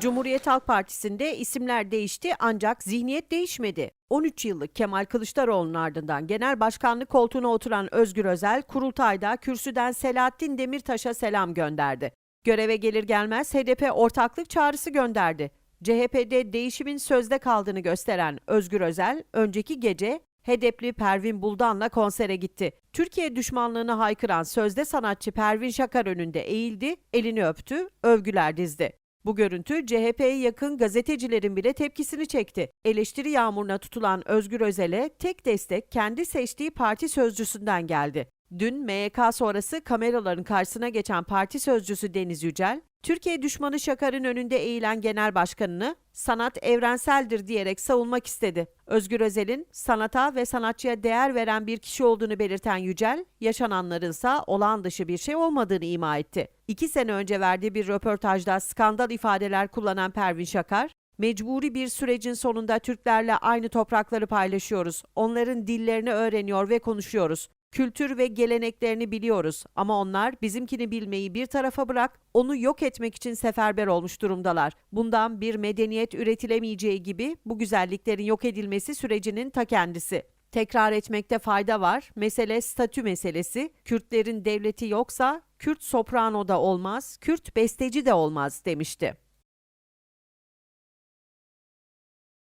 Cumhuriyet Halk Partisi'nde isimler değişti ancak zihniyet değişmedi. 13 yıllık Kemal Kılıçdaroğlu'nun ardından genel başkanlık koltuğuna oturan Özgür Özel, kurultayda kürsüden Selahattin Demirtaş'a selam gönderdi. Göreve gelir gelmez HDP ortaklık çağrısı gönderdi. CHP'de değişimin sözde kaldığını gösteren Özgür Özel, önceki gece HDP'li Pervin Buldan'la konsere gitti. Türkiye düşmanlığını haykıran sözde sanatçı Pervin Şakar önünde eğildi, elini öptü, övgüler dizdi. Bu görüntü CHP'ye yakın gazetecilerin bile tepkisini çekti. Eleştiri yağmuruna tutulan Özgür Özel'e tek destek kendi seçtiği parti sözcüsünden geldi. Dün MYK sonrası kameraların karşısına geçen parti sözcüsü Deniz Yücel, Türkiye düşmanı Şakar'ın önünde eğilen genel başkanını sanat evrenseldir diyerek savunmak istedi. Özgür Özel'in sanata ve sanatçıya değer veren bir kişi olduğunu belirten Yücel, yaşananlarınsa olağan dışı bir şey olmadığını ima etti. İki sene önce verdiği bir röportajda skandal ifadeler kullanan Pervin Şakar, Mecburi bir sürecin sonunda Türklerle aynı toprakları paylaşıyoruz. Onların dillerini öğreniyor ve konuşuyoruz. Kültür ve geleneklerini biliyoruz ama onlar bizimkini bilmeyi bir tarafa bırak, onu yok etmek için seferber olmuş durumdalar. Bundan bir medeniyet üretilemeyeceği gibi bu güzelliklerin yok edilmesi sürecinin ta kendisi. Tekrar etmekte fayda var. Mesele statü meselesi. Kürtlerin devleti yoksa Kürt soprano da olmaz, Kürt besteci de olmaz demişti.